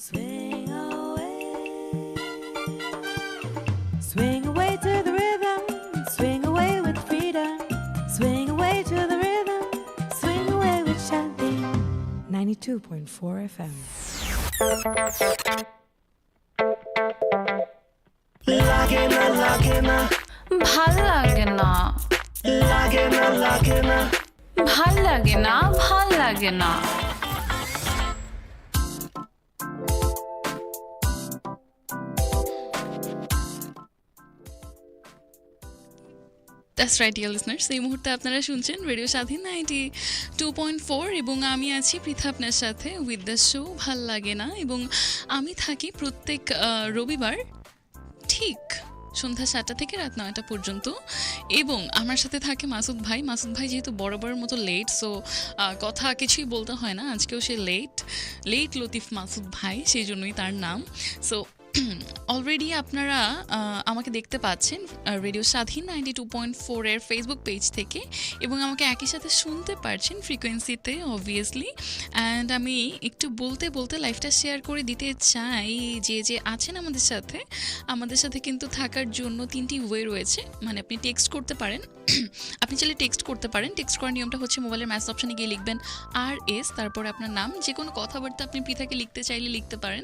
Swing away. Swing away to the rhythm. Swing away with freedom. Swing away to the rhythm. Swing away with Shanti. 92.4 FM. লাগে না লাগে না ভাল লাগে না লাগে না লাগে না ভাল লাগে না ভাল লাগে না দ্যাটস রাইট ডিয়ার লিসনার্স এই মুহূর্তে আপনারা শুনছেন radio Shadhin ninety two point four এবং আমি আছি পৃথা আপনার সাথে উইথ দ্য শো ভালো লাগে না? এবং আমি থাকি প্রত্যেক রবিবার ঠিক সন্ধ্যা সাতটা থেকে রাত নয়টা পর্যন্ত। এবং আমার সাথে থাকে মাসুদ ভাই। মাসুদ ভাই যেহেতু বরাবরের মতো লেট সো কথা কিছুই বলতে হয় না। আজকেও সে লেট লেট লতিফ মাসুদ ভাই, সেই জন্যই তার নাম। সো অলরেডি আপনারা আমাকে দেখতে পাচ্ছেন radio Shadhin ninety two point ফোরের ফেসবুক পেজ থেকে এবং আমাকে একই সাথে শুনতে পারছেন ফ্রিকোয়েন্সিতে অবভিয়াসলি অ্যান্ড আমি একটু বলতে বলতে লাইফটা শেয়ার করে দিতে চাই যে যে আছেন আমাদের সাথে আমাদের সাথে কিন্তু থাকার জন্য তিনটি ওয়ে রয়েছে। মানে আপনি টেক্সট করতে পারেন, আপনি চাইলে টেক্সট করতে পারেন। টেক্সট করার নিয়মটা হচ্ছে মোবাইলের ম্যাস অপশানে গিয়ে লিখবেন আর এস তারপরে আপনার নাম যে কোনো কথাবার্তা আপনি পৃথাকে লিখতে চাইলে লিখতে পারেন।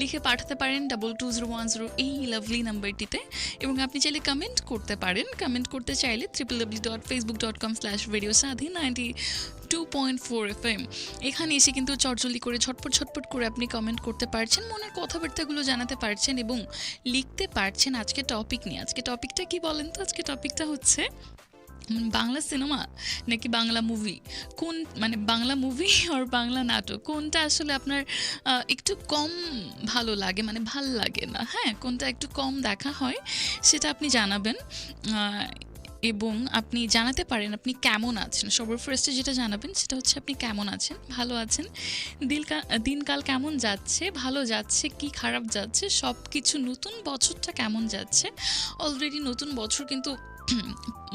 লিখে পাঠাতে পারেন double two zero one zero এই লাভলি নাম্বারটিতে এবং আপনি চাইলে কমেন্ট করতে পারেন। কমেন্ট করতে চাইলে triple W dot Facebook dot com slash radio Shadhin ninety two point four F M এখানে এসে কিন্তু চটজলদি করে, ঝটপট ঝটপট করে আপনি কমেন্ট করতে পারছেন, মনের কথাবার্তাগুলো জানাতে পারছেন এবং লিখতে পারছেন আজকে টপিক নিয়ে। আজকে টপিকটা কি বলেন তো? আজকে টপিকটা হচ্ছে বাংলা সিনেমা নাকি বাংলা মুভি কোন মানে বাংলা মুভি আর বাংলা নাটক? কোনটা আসলে আপনার একটু কম ভালো লাগে? মানে ভালো লাগে না? হ্যাঁ কোনটা একটু কম দেখা হয় সেটা আপনি জানাবেন। এবং আপনি জানাতে পারেন আপনি কেমন আছেন? সবার ফার্স্টে যেটা জানাবেন সেটা হচ্ছে আপনি কেমন আছেন? ভালো আছেন? দিলকা দিনকাল কেমন যাচ্ছে? ভালো যাচ্ছে? কি খারাপ যাচ্ছে? সব কিছু নতুন বছরটা কেমন যাচ্ছে? অলরেডি নতুন বছর কিন্তু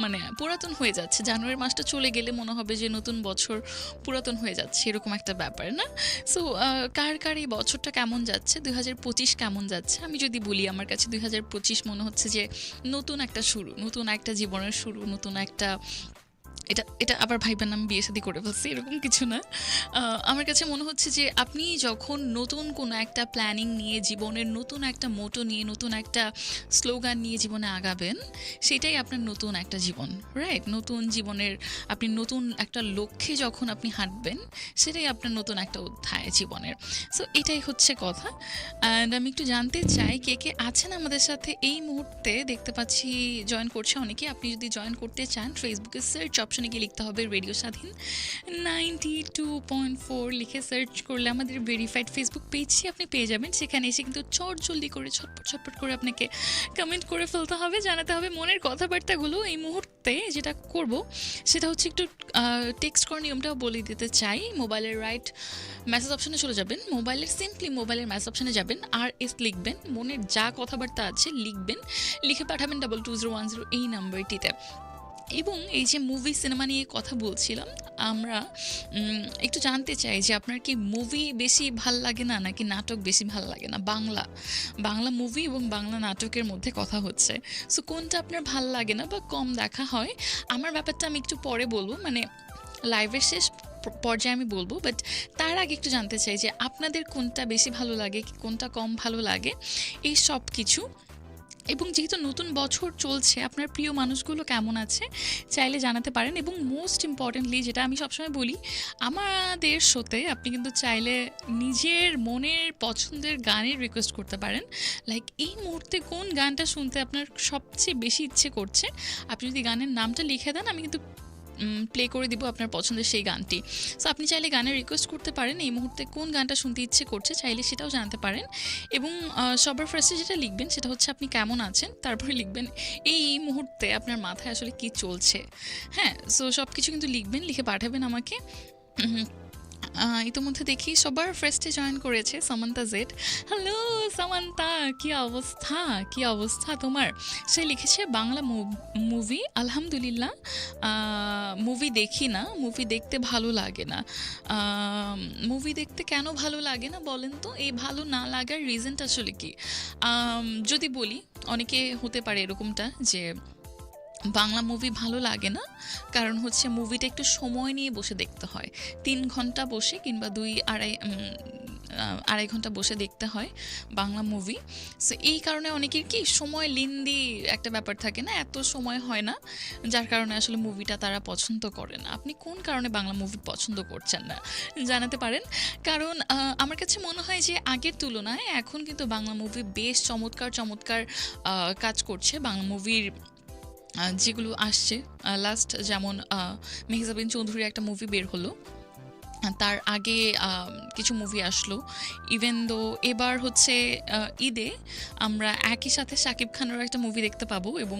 মানে পুরাতন হয়ে যাচ্ছে। জানুয়ারি মাসটা চলে গেলে মনে হবে যে নতুন বছর পুরাতন হয়ে যাচ্ছে, এরকম একটা ব্যাপার, না? সো কার কার এই বছরটা কেমন যাচ্ছে? দুই হাজার পঁচিশ কেমন যাচ্ছে? আমি যদি বলি আমার কাছে দুই হাজার পঁচিশ মনে হচ্ছে যে নতুন একটা শুরু, নতুন একটা জীবনের শুরু, নতুন একটা এটা এটা আবার ভাইবেন আমি বিয়ে শাদি করে ফেলছি, এরকম কিছু না। আমার কাছে মনে হচ্ছে যে আপনি যখন নতুন কোনো একটা প্ল্যানিং নিয়ে জীবনের নতুন একটা মোটো নিয়ে, নতুন একটা স্লোগান নিয়ে জীবনে আগাবেন, সেটাই আপনার নতুন একটা জীবন রাইট নতুন জীবনের, আপনি নতুন একটা লক্ষ্যে যখন আপনি হাঁটবেন, সেটাই আপনার নতুন একটা অধ্যায় জীবনের। সো এটাই হচ্ছে কথা। অ্যান্ড আমি একটু জানতে চাই, কে কে আছেন আমাদের সাথে? এই মুহূর্তে দেখতে পাচ্ছি জয়েন করছে অনেকে। আপনি যদি জয়েন করতে চান ফেসবুকে সার্চ অপশনে গিয়ে লিখতে হবে radio Shadhin ninety two point four লিখে সার্চ করলে আমাদের ভেরিফাইড ফেসবুক পেজটি আপনি পেয়ে যাবেন। সেখানে এসে কিন্তু চট জলদি করে, ছটপট ছটপট করে আপনাকে কমেন্ট করে ফেলতে হবে, জানাতে হবে মনের কথাবার্তাগুলো। এই মুহূর্তে যেটা করব, সেটা হচ্ছে একটু টেক্সট করার নিয়মটাও বলে দিতে চাই। মোবাইলের রাইট মেসেজ অপশনে চলে যাবেন। মোবাইলের সিম্পলি মোবাইলের মেসেজ অপশনে যাবেন। আর এস লিখবেন, মনের যা কথাবার্তা আছে লিখবেন। লিখে পাঠাবেন double two zero one zero এই নাম্বারটিতে এবং এই যে মুভি সিনেমা নিয়ে কথা বলছিলাম, আমরা একটু জানতে চাই যে আপনার কি মুভি বেশি ভালো লাগে না, নাকি নাটক বেশি ভালো লাগে না? বাংলা বাংলা মুভি এবং বাংলা নাটকের মধ্যে কথা হচ্ছে। সো কোনটা আপনার ভালো লাগে না বা কম দেখা হয়? আমার ব্যাপারটা আমি একটু পরে বলব মানে লাইভের শেষ পর্যায়ে আমি বলব বাট তার আগে একটু জানতে চাই যে আপনাদের কোনটা বেশি ভালো লাগে, কোনটা কম ভালো লাগে? এই সব কিছু। এবং যেহেতু নতুন বছর চলছে, আপনার প্রিয় মানুষগুলো কেমন আছে? চাইলে জানাতে পারেন এবং মোস্ট ইম্পর্টেন্টলি যেটা আমি সবসময় বলি, আমাদের শোতে আপনি কিন্তু চাইলে নিজের মনের পছন্দের গানের রিকোয়েস্ট করতে পারেন। লাইক এই মুহূর্তে কোন গানটা শুনতে আপনার সবচেয়ে বেশি ইচ্ছে করছে? আপনি যদি গানের নামটা লিখে দেন, আমি কিন্তু প্লে করে দিব আপনার পছন্দের সেই গানটি। সো আপনি চাইলে গানের রিকোয়েস্ট করতে পারেন, এই মুহূর্তে কোন গানটা শুনতে ইচ্ছে করছে চাইলে সেটাও জানতে পারেন। এবং সবার ফার্স্টে যেটা লিখবেন সেটা হচ্ছে আপনি কেমন আছেন, তারপরে লিখবেন এই মুহূর্তে আপনার মাথায় আসলে কি চলছে। হ্যাঁ সো সব কিছু কিন্তু লিখবেন, লিখে পাঠাবেন আমাকে। ইতোমধ্যে দেখি সবার ফ্রেস্টে জয়েন করেছে সামান্তা জেড হ্যালো সামান্তা, কি অবস্থা? কি অবস্থা তোমার? সে লিখেছে, বাংলা মুভি আলহামদুলিল্লাহ। মুভি দেখি না মুভি দেখতে ভালো লাগে না। মুভি দেখতে কেন ভালো লাগে না বলেন তো? এই ভালো না লাগার রিজনটা আসলে কি? যদি বলি, অনেকে হতে পারে এরকমটা যে বাংলা মুভি ভালো লাগে না, কারণ হচ্ছে মুভিটা একটু সময় নিয়ে বসে দেখতে হয়। তিন ঘণ্টা বসে কিংবা দুই আড়াই আড়াই ঘণ্টা বসে দেখতে হয় বাংলা মুভি সো এই কারণে অনেকের কি সময় লিন্দি একটা ব্যাপার থাকে না, এত সময় হয় না, যার কারণে আসলে মুভিটা তারা পছন্দ করে না। আপনি কোন কারণে বাংলা মুভি পছন্দ করছেন না, জানাতে পারেন? কারণ আমার কাছে মনে হয় যে আগের তুলনায় এখন কিন্তু বাংলা মুভি বেশ চমৎকার চমৎকার কাজ করছে। বাংলা মুভির যেগুলো আসছে। লাস্ট যেমন মেহজাবিন চৌধুরী একটা মুভি বের হলো। তার আগে কিছু মুভি আসলো। ইভেন দো এবার হচ্ছে ঈদে আমরা একই সাথে শাকিব খানেরও একটা মুভি দেখতে পাবো এবং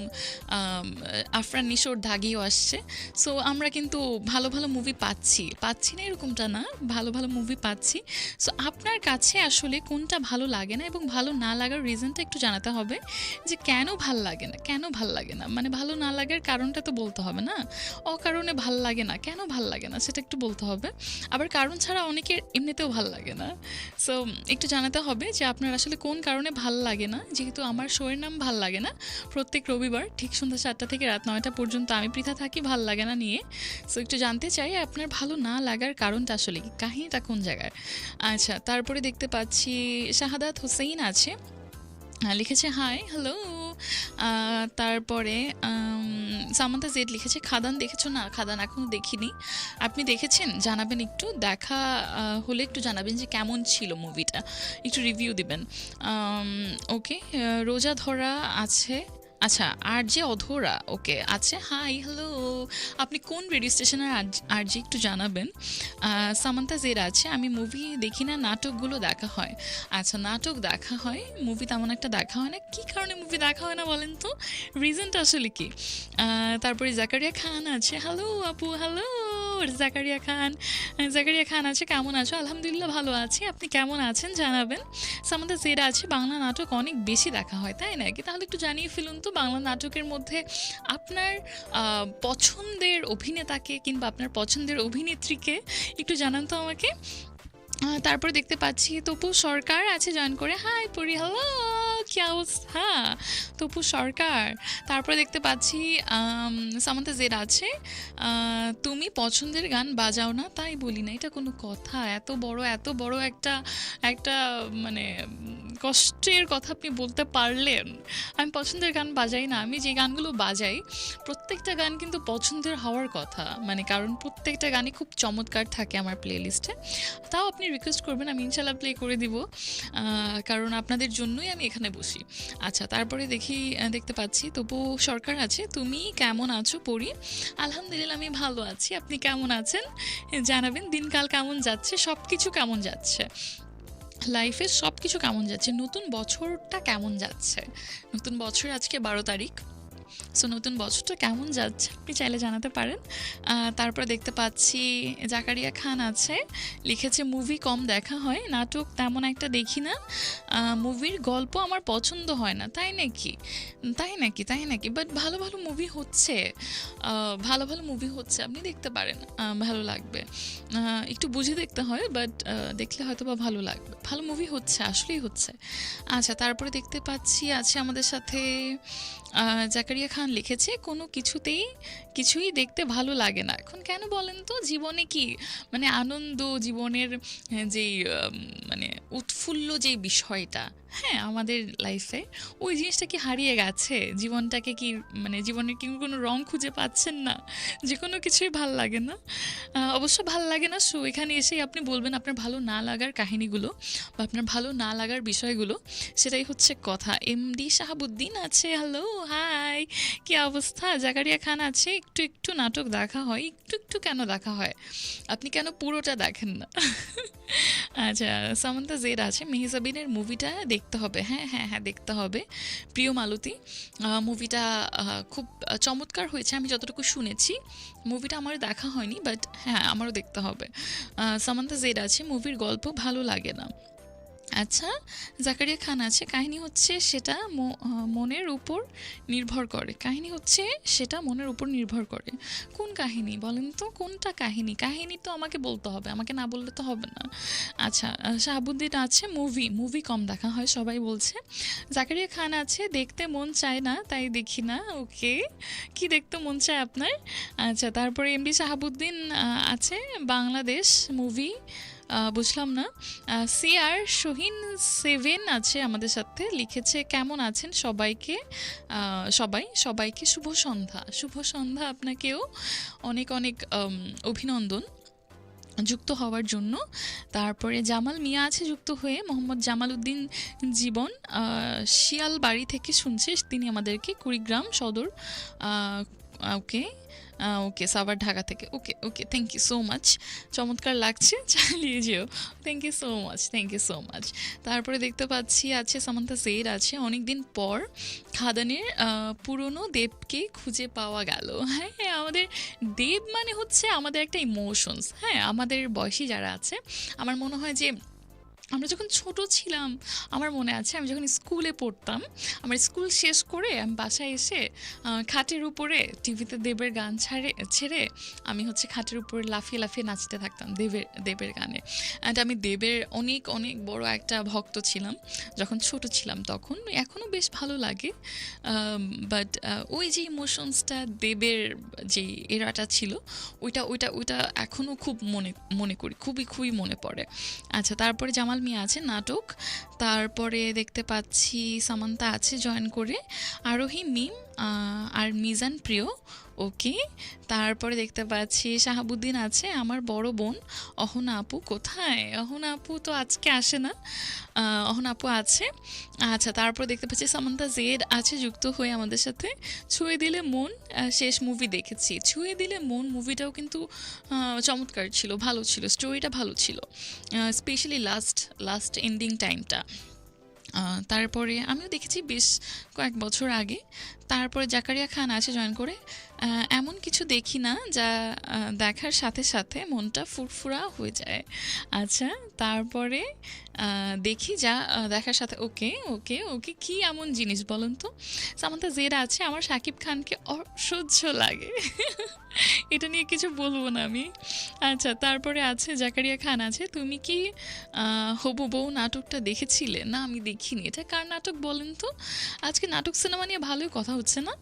আফরান নিশোর দাগিও আসছে। সো আমরা কিন্তু ভালো ভালো মুভি পাচ্ছি। পাচ্ছি না এরকমটা না, ভালো ভালো মুভি পাচ্ছি। সো আপনার কাছে আসলে কোনটা ভালো লাগে না এবং ভালো না লাগার রিজনটা একটু জানাতে হবে যে কেন ভালো লাগে না, কেন ভালো লাগে না? মানে ভালো না লাগার কারণটা তো বলতে হবে না। অকারণে ভালো লাগে না, কেন ভালো লাগে না সেটা একটু বলতে হবে। আবার কারণ ছাড়া অনেকের এমনিতেও ভালো লাগে না। সো একটু জানাতে হবে যে আপনার আসলে কোন কারণে ভালো লাগে না? যেহেতু আমার শোয়ের নাম ভালো লাগে না। প্রত্যেক রবিবার ঠিক সন্ধ্যা সাতটা থেকে রাত নয়টা পর্যন্ত আমি পৃথা থাকি ভালো লাগে না নিয়ে। সো একটু জানতে চাই আপনার ভালো না লাগার কারণটা আসলে কি? কাহিনীটা কোন জায়গায় আচ্ছা তারপরে দেখতে পাচ্ছি শাহাদাত হুসেইন আছে। লিখেছে হাই হ্যালো তারপরে সামান্তা জেড লিখেছে, খাদান দেখেছ? না, খাদান এখনও দেখিনি। আপনি দেখেছেন? জানাবেন একটু, দেখা হলে একটু জানাবেন যে কেমন ছিল মুভিটা, একটু রিভিউ দিবেন। ওকে রোজা ধরা আছে আচ্ছা আর যে অধরা, ওকে, আছে হাই হ্যালো আপনি কোন রেডিও স্টেশনের আর যে একটু জানাবেন? সামান্তা জের আছে, আমি মুভি দেখি না, নাটকগুলো দেখা হয়। আচ্ছা নাটক দেখা হয় মুভি তেমন একটা দেখা হয় না, কী কারণে মুভি দেখা হয় না বলেন তো? রিজনটা আসলে কি? তারপরে জাকারিয়া খান আছে হ্যালো আপু হ্যালো জাকারিয়া খান। জাকারিয়া খান আছে, কেমন আছো? আলহামদুলিল্লাহ ভালো আছি। আপনি কেমন আছেন জানাবেন। সামান্তা জেরা আছে, বাংলা নাটক অনেক বেশি দেখা হয়, তাই নাকি তাহলে একটু জানিয়ে ফেলুন তো, বাংলা নাটকের মধ্যে আপনার পছন্দের অভিনেতাকে কিংবা আপনার পছন্দের অভিনেত্রীকে একটু জানান তো আমাকে। তারপরে দেখতে পাচ্ছি, তপু সরকার আছে, জয়েন করে। হাই পরি হ্যালো কি অবস্থা? তপু সরকার। তারপরে দেখতে পাচ্ছি সামান্তা জেড আছে। তুমি পছন্দের গান বাজাও না, তাই বলি না। এটা কোনো কথা। এত বড় এত বড় একটা একটা মানে কষ্টের কথা আপনি বলতে পারলেন। আমি পছন্দের গান বাজাই না। আমি যে গানগুলো বাজাই, প্রত্যেকটা গান কিন্তু পছন্দের হওয়ার কথা। মানে কারণ প্রত্যেকটা গানই খুব চমৎকার থাকে আমার প্লে লিস্টে তাও আপনি রিকোয়েস্ট করবেন, আমি ইনশাল্লাহ প্লে করে দিব। কারণ আপনাদের জন্যই আমি এখানে বসি। আচ্ছা তারপরে দেখি দেখতে পাচ্ছি, তবু সরকার আছে। তুমি কেমন আছো পড়ি আলহামদুলিল্লাহ, আমি ভালো আছি। আপনি কেমন আছেন? জানাবেন, দিনকাল কেমন যাচ্ছে সব কিছু কেমন যাচ্ছে? লাইফে সব কিছু কেমন যাচ্ছে? নতুন বছরটা কেমন যাচ্ছে? নতুন বছর আজকে বারো তারিখ। সো নতুন বছরটা কেমন যাচ্ছে আপনি চাইলে জানাতে পারেন। তারপর দেখতে পাচ্ছি জাকারিয়া খান আছে। লিখেছে মুভি কম দেখা হয়, নাটক তেমন একটা দেখি না। মুভির গল্প আমার পছন্দ হয় না। তাই নাকি? তাই নাকি? তাই নাকি? বাট ভালো ভালো মুভি হচ্ছে। ভালো ভালো মুভি হচ্ছে। আপনি দেখতে পারেন। ভালো লাগবে। একটু বুঝে দেখতে হয় বাট দেখলে হয়তো বা ভালো লাগবে। ভালো মুভি হচ্ছে, আসলেই হচ্ছে। আচ্ছা তারপরে দেখতে পাচ্ছি, আছে আমাদের সাথে জাকারিয়া খান লিখেছে কোনো কিছুতেই কিছুই দেখতে ভালো লাগে না। এখন কেন বলেন তো? জীবনে কি মানে আনন্দ জীবনের আহ, যেই মানে উৎফুল্ল যেই বিষয়টা হ্যাঁ আমাদের লাইফে ওই জিনিসটা কি হারিয়ে গেছে? জীবনটাকে কি মানে জীবনের কি কোনো রং খুঁজে পাচ্ছেন না? যে কোনো কিছুই ভালো লাগে না। অবশ্য ভালো লাগে না, সো এখানে এসেই আপনি বলবেন আপনার ভালো না লাগার কাহিনীগুলো বা আপনার ভালো না লাগার বিষয়গুলো, সেটাই হচ্ছে কথা। এমডি শাহাবুদ্দিন আছে হ্যালো হাই কি অবস্থা? জাকারিয়া খান আছে, একটু একটু নাটক দেখা হয়, একটু একটু কেন দেখা হয়? আপনি কেন পুরোটা দেখেন না? আচ্ছা সামান্তা জেড আছে, মেহজাবিনের মুভিটা দেখে দেখতে হবে। হ্যাঁ হ্যাঁ হ্যাঁ দেখতে হবে। প্রিয় মালতী মুভিটা খুব চমৎকার হয়েছে, আমি যতটুকু শুনেছি। মুভিটা আমার দেখা হয়নি বাট হ্যাঁ আমারও দেখতে হবে। সামান্তা জেড আছে মুভির গল্প ভালো লাগে না। আচ্ছা জাকারিয়া খান আছে, কাহিনী হচ্ছে সেটা মনের উপর নির্ভর করে। কাহিনী হচ্ছে সেটা মনের উপর নির্ভর করে। কোন কাহিনী বলেন তো? কোনটা কাহিনী? কাহিনী তো আমাকে বলতে হবে, আমাকে না বললে তো হবে না। আচ্ছা শাহাবুদ্দিন আছে মুভি মুভি কম দেখা হয়, সবাই বলছে। জাকারিয়া খান আছে, দেখতে মন চায় না, তাই দেখি না, ওকে। কি দেখতে মন চায় আপনার? আচ্ছা তারপরে এমডি শাহাবুদ্দিন আছে, বাংলাদেশ মুভি। বুঝলাম না। সি আর শহীন সেভেন আছে আমাদের সাথে, লিখেছে কেমন আছেন সবাইকে? সবাই, সবাইকে শুভ সন্ধ্যা। শুভ সন্ধ্যা আপনাকেও। অনেক অনেক অভিনন্দন যুক্ত হওয়ার জন্য। তারপরে জামাল মিয়া আছে যুক্ত হয়ে, মোহাম্মদ জামাল উদ্দিন জীবন। শিয়াল বাড়ি থেকে শুনছে, তিনি আমাদেরকে কুড়িগ্রাম সদর। ওকে। ওকে, সাভার ঢাকা থেকে। Okay okay thank you so much চমৎকার লাগছে, চালিয়ে যেও। Thank you so much thank you so much তারপরে দেখতে পাচ্ছি, আছে সামান্তা সের আছে। অনেক দিন পর খাদানের পুরনো দেবকে খুঁজে পাওয়া গেল। হ্যাঁ আমাদের দেব মানে হচ্ছে আমাদের একটা ইমোশনস হ্যাঁ আমাদের বয়সী যারা আছে, আমার মনে হয় যে আমরা যখন ছোট ছিলাম, আমার মনে আছে আমি যখন স্কুলে পড়তাম, আমার স্কুল শেষ করে আমি বাসায় এসে খাটের উপরে টিভিতে দেবের গান ছাড়ে, ছেড়ে আমি হচ্ছে খাটের উপরে লাফিয়ে লাফিয়ে নাচতে থাকতাম দেবের দেবের গানে। অ্যান্ড আমি দেবের অনেক অনেক বড় একটা ভক্ত ছিলাম, যখন ছোট ছিলাম তখন। এখনও বেশ ভালো লাগে বাট ওই যে ইমোশনসটা দেবের যে এরাটা ছিল, ওইটা ওইটা ওইটা এখনও খুব মনে মনে করি, খুবই খুবই মনে পড়ে। আচ্ছা তারপরে জামাল মিয়া আছে নাটক। তারপরে দেখতে পাচ্ছি সামান্তা আছে জয়েন করে। আরোহী মিম আর মিজান প্রিয়, ওকে। তারপরে দেখতে পাচ্ছি শাহাবুদ্দিন আছে, আমার বড় বোন। অহনা আপু কোথায়? অহনা আপু তো আজকে আসে না। অহনা আপু আছে। আচ্ছা তারপর দেখতে পাচ্ছি সামান্তা জেড আছে, যুক্ত হয়ে আমাদের সাথে। ছুঁয়ে দিলে মন শেষ মুভি দেখেছি। ছুঁয়ে দিলে মন মুভিটাও কিন্তু চমৎকার ছিল, ভালো ছিল স্টোরিটা ভালো ছিল। স্পেশালি লাস্ট লাস্ট এন্ডিং টাইমটা তারপরে আমিও দেখেছি বেশ কয়েক বছর আগে। তারপরে জাকারিয়া খান আছে জয়েন করে। এমন কিছু দেখি না যা দেখার সাথে সাথে মনটা ফুরফুরা হয়ে যায়। আচ্ছা তারপরে দেখি যা দেখার সাথে, ওকে ওকে ওকে, কি এমন জিনিস বলুন তো? সামান্তা জেরা আছে, আমার শাকিব খানকে অসহ্য লাগে। এটা নিয়ে কিছু বলব না আমি। আচ্ছা তারপরে আছে, জাকারিয়া খান আছে, তুমি কি হবু বউ নাটকটা দেখেছিলে? না, আমি দেখিনি। এটা কার নাটক বলেন তো? আজকে নাটক সিনেমা নিয়ে ভালোই কথা হচ্ছে না?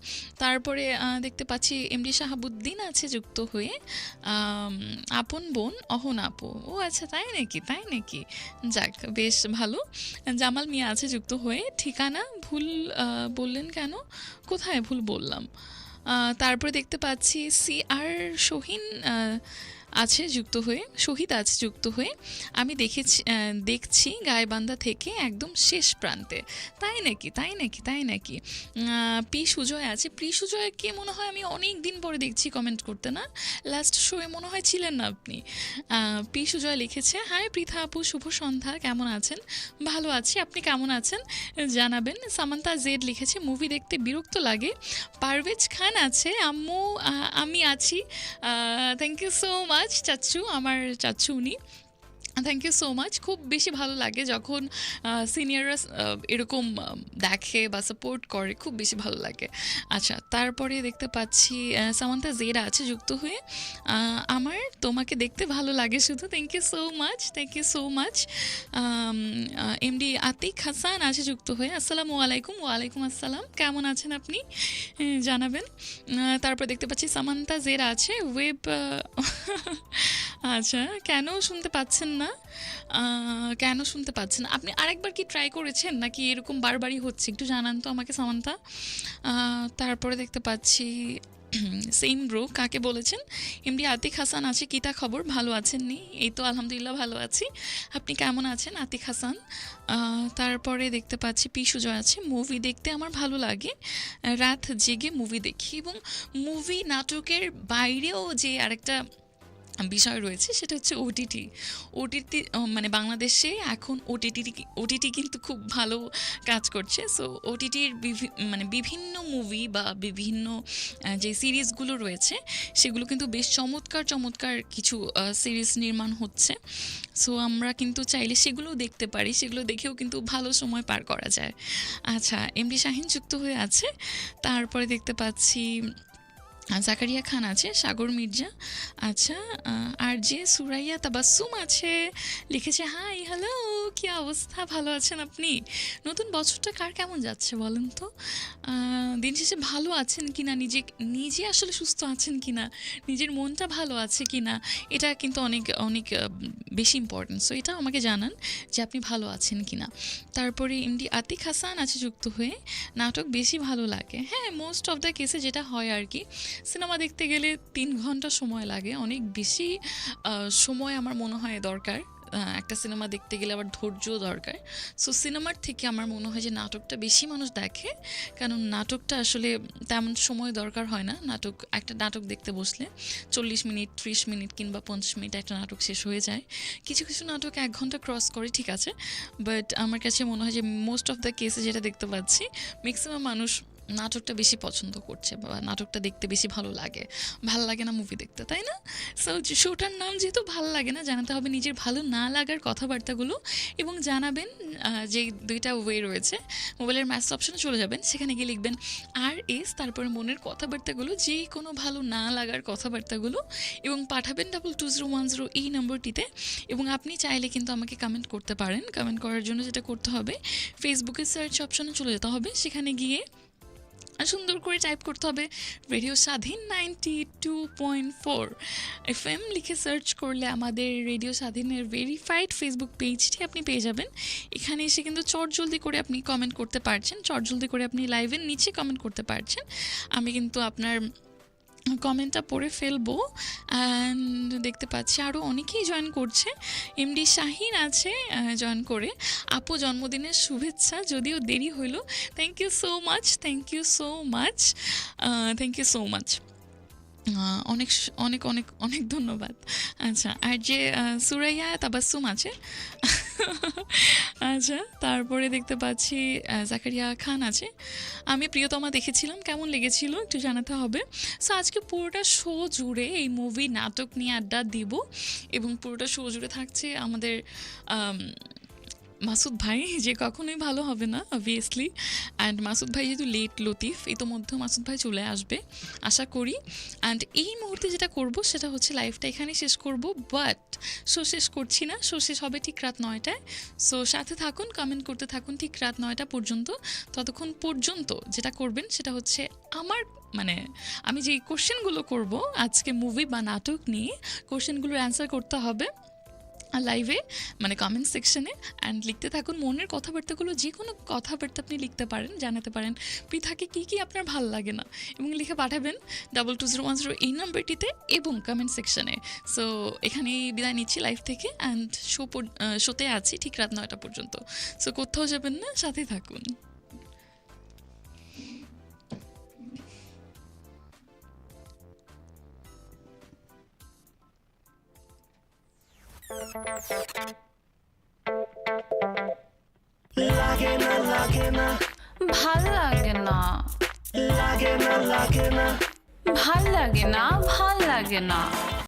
তারপরে দেখতে পাচ্ছি এমডি শাহাবুদ্দিন আছে যুক্ত হয়ে আপন বোন অহন আপু। ও আচ্ছা তাই নাকি তাই নাকি? যাক, বেশ ভালো। জামাল মিয়া আছে যুক্ত হয়ে, ঠিকানা ভুল বললেন কেন? কোথায় ভুল বললাম? তারপরে দেখতে পাচ্ছি সি আর শহীন আছে যুক্ত হয়ে, শহীদ আছে যুক্ত হয়ে, আমি দেখেছি দেখছি গায়েবান্ধা থেকে একদম শেষ প্রান্তে। তাই নাকি তাই নাকি তাই নাকি? পি সুজয় আছে। পি সুজয়কে মনে হয় আমি অনেক দিন পরে দেখছি কমেন্ট করতে, না? লাস্ট শোয়ে মনে হয় ছিলেন না আপনি। পি সুজয় লিখেছে হাই পৃথা আপু, শুভ সন্ধ্যা, কেমন আছেন? ভালো আছি, আপনি কেমন আছেন? জানাবেন। সামান্তা জেড লিখেছে মুভি দেখতে বিরক্ত লাগে। পারভেজ খান আছে, আম্মু আমি আছি। থ্যাংক ইউ সো মাচ চাচ্চু আমার চাচ্ছু উনি। থ্যাংক ইউ সো মাচ খুব বেশি ভালো লাগে যখন সিনিয়ররা এরকম দেখে বা সাপোর্ট করে খুব বেশি ভালো লাগে। আচ্ছা তারপরে দেখতে পাচ্ছি সামান্তা জেরা আছে যুক্ত হয়ে। আমার তোমাকে দেখতে ভালো লাগে শুধু। Thank you so much thank you so much MD Atiq Hasan আছে যুক্ত হয়ে। আসসালামু আলাইকুম ওয়ালাইকুম আসসালাম। কেমন আছেন আপনি? জানাবেন। আহ, তারপর দেখতে পাচ্ছি সামান্তা জেরা আছে। ওয়েব আচ্ছা কেন শুনতে পাচ্ছেন না? আহ, কেন শুনতে পাচ্ছেন? না? আপনি আরেকবার কি ট্রাই করেছেন? নাকি এরকম বারবারই হচ্ছে? একটু জানান তো আমাকে সামান্তা তারপরে দেখতে পাচ্ছি সেম ব্রো কাকে বলেছেন? এমডি আতিক হাসান আছে কিতা খবর? ভালো আছেন নি এই তো আলহামদুলিল্লাহ ভালো আছি। আপনি কেমন আছেন? আতিক হাসান। তারপরে দেখতে পাচ্ছি পি সুজয় আছে মুভি দেখতে আমার ভালো লাগে। রাত জেগে মুভি দেখি এবং মুভি নাটকের বাইরেও যে আরেকটা বিষয় রয়েছে, সেটা হচ্ছে ওটিটি ওটিটি মানে বাংলাদেশে এখন ওটিটি ওটিটি কিন্তু খুব ভালো কাজ করছে। সো ওটিটির মানে বিভিন্ন মুভি বা বিভিন্ন যে সিরিজগুলো রয়েছে, সেগুলো কিন্তু বেশ চমৎকার চমৎকার কিছু সিরিজ নির্মাণ হচ্ছে। সো আমরা কিন্তু চাইলে সেগুলোও দেখতে পারি, সেগুলো দেখেও কিন্তু ভালো সময় পার করা যায়। আচ্ছা এমডি শাহিন যুক্ত হয়ে আছে, তারপরে দেখতে পাচ্ছি জাকারিয়া খান আছে সাগর মির্জা। আচ্ছা আর যে সুরাইয়া তাবাসুম আছে লিখেছে হাই হ্যালো কি অবস্থা? ভালো আছেন আপনি? নতুন বছরটা কার কেমন যাচ্ছে বলেন তো? দিন শেষে ভালো আছেন কি না নিজে নিজে আসলে সুস্থ আছেন কি না নিজের মনটা ভালো আছে কি না এটা কিন্তু অনেক অনেক বেশি ইম্পর্টেন্ট সো এটা আমাকে জানান যে আপনি ভালো আছেন কি না তারপরে এমডি আতিক হাসান আছে যুক্ত হয়ে। নাটক বেশি ভালো লাগে। হ্যাঁ মোস্ট অফ দ্য কেসে যেটা হয় আর কি, সিনেমা দেখতে গেলে তিন ঘণ্টা সময় লাগে। অনেক বেশি সময় আমার মনে হয় দরকার। একটা সিনেমা দেখতে গেলে আবার ধৈর্যও দরকার। সো সিনেমার থেকে আমার মনে হয় যে নাটকটা বেশি মানুষ দেখে, কারণ নাটকটা আসলে তেমন সময় দরকার হয় না। নাটক, একটা নাটক দেখতে বসলে চল্লিশ মিনিট, ত্রিশ মিনিট কিংবা পঞ্চাশ মিনিট একটা নাটক শেষ হয়ে যায়। কিছু কিছু নাটক এক ঘণ্টা ক্রস করে, ঠিক আছে। বাট আমার কাছে মনে হয় যে মোস্ট অফ দ্য কেসে যেটা দেখতে পাচ্ছি ম্যাক্সিমাম মানুষ নাটকটা বেশি পছন্দ করছে বা নাটকটা দেখতে বেশি ভালো লাগে। ভালো লাগে না মুভি দেখতে, তাই না? সো শোটার নাম যেহেতু ভালো লাগে না, জানাতে হবে নিজের ভালো না লাগার কথাবার্তাগুলো এবং জানাবেন যে দুইটা ওয়ে রয়েছে। মোবাইলের ম্যাসেজ অপশনে চলে যাবেন, সেখানে গিয়ে লিখবেন আর এস তারপরে মনের কথাবার্তাগুলো, যে কোনো ভালো না লাগার কথাবার্তাগুলো এবং পাঠাবেন double two zero one zero এই নম্বরটিতে এবং আপনি চাইলে কিন্তু আমাকে কমেন্ট করতে পারেন। কমেন্ট করার জন্য যেটা করতে হবে ফেসবুকে সার্চ অপশনে চলে যেতে হবে। সেখানে গিয়ে সুন্দর করে টাইপ করতে হবে radio Shadhin ninety two point four F M লিখে সার্চ করলে আমাদের রেডিও স্বাধীনের ভেরিফাইড ফেসবুক পেজটি আপনি পেয়ে যাবেন। এখানে এসে কিন্তু চট জলদি করে আপনি কমেন্ট করতে পারছেন চট জলদি করে আপনি লাইভের নিচে কমেন্ট করতে পারছেন। আমি কিন্তু আপনার কমেন্টটা পড়ে ফেলব। অ্যান্ড দেখতে পাচ্ছি আরও অনেকেই জয়েন করছে। এমডি শাহিন আছে জয়েন করে। আপু জন্মদিনের শুভেচ্ছা, যদিও দেরি হইল। Thank you so much thank you so much thank you so much অনেক অনেক অনেক অনেক ধন্যবাদ। আচ্ছা আর যে সুরাইয়া তাবাসুম আছে? আচ্ছা তারপরে দেখতে পাচ্ছি জাকারিয়া খান আছে। আমি প্রিয়তমা দেখেছিলাম কেমন লেগেছিল একটু জানাতে হবে। সো আজকে পুরোটা শো জুড়ে এই মুভি নাটক নিয়ে আড্ডা দিব এবং পুরোটা শো জুড়ে থাকছে আমাদের আম, মাসুদ ভাই, যে কখনোই ভালো হবে না অবভিয়াসলি অ্যান্ড মাসুদ ভাই যেহেতু লেট লতিফ ইতোমধ্যে মাসুদ ভাই চলে আসবে, আশা করি। অ্যান্ড এই মুহূর্তে যেটা করব, সেটা হচ্ছে লাইফটা এখানেই শেষ করব বাট শো শেষ করছি না শো শেষ হবে ঠিক রাত নয়টায়। সো সাথে থাকুন কমেন্ট করতে থাকুন ঠিক রাত নয়টা পর্যন্ত। ততক্ষণ পর্যন্ত যেটা করবেন, সেটা হচ্ছে আমার মানে আমি যে কোশ্চেনগুলো করব, আজকে মুভি বা নাটক নিয়ে কোশ্চেনগুলোর অ্যান্সার করতে হবে। লাইভে মানে কমেন্ট সেকশনে অ্যান্ড লিখতে থাকুন মনের কথাবার্তাগুলো যে কোনো কথাবার্তা আপনি লিখতে পারেন, জানাতে পারেন। পৃথাকে কী কী আপনার ভালো লাগে না? এবং লিখে পাঠাবেন double two zero one zero এই নাম্বারটিতে এবং কমেন্ট সেকশনে সো এখানেই বিদায় নিচ্ছি লাইভ থেকে অ্যান্ড শো শোতে আছি ঠিক রাত নয়টা পর্যন্ত। সো কোথাও যাবেন না সাথে থাকুন। লাগে না লাগে না। ভালো লাগে না লাগে না লাগে না, ভালো লাগে না, ভালো লাগে না।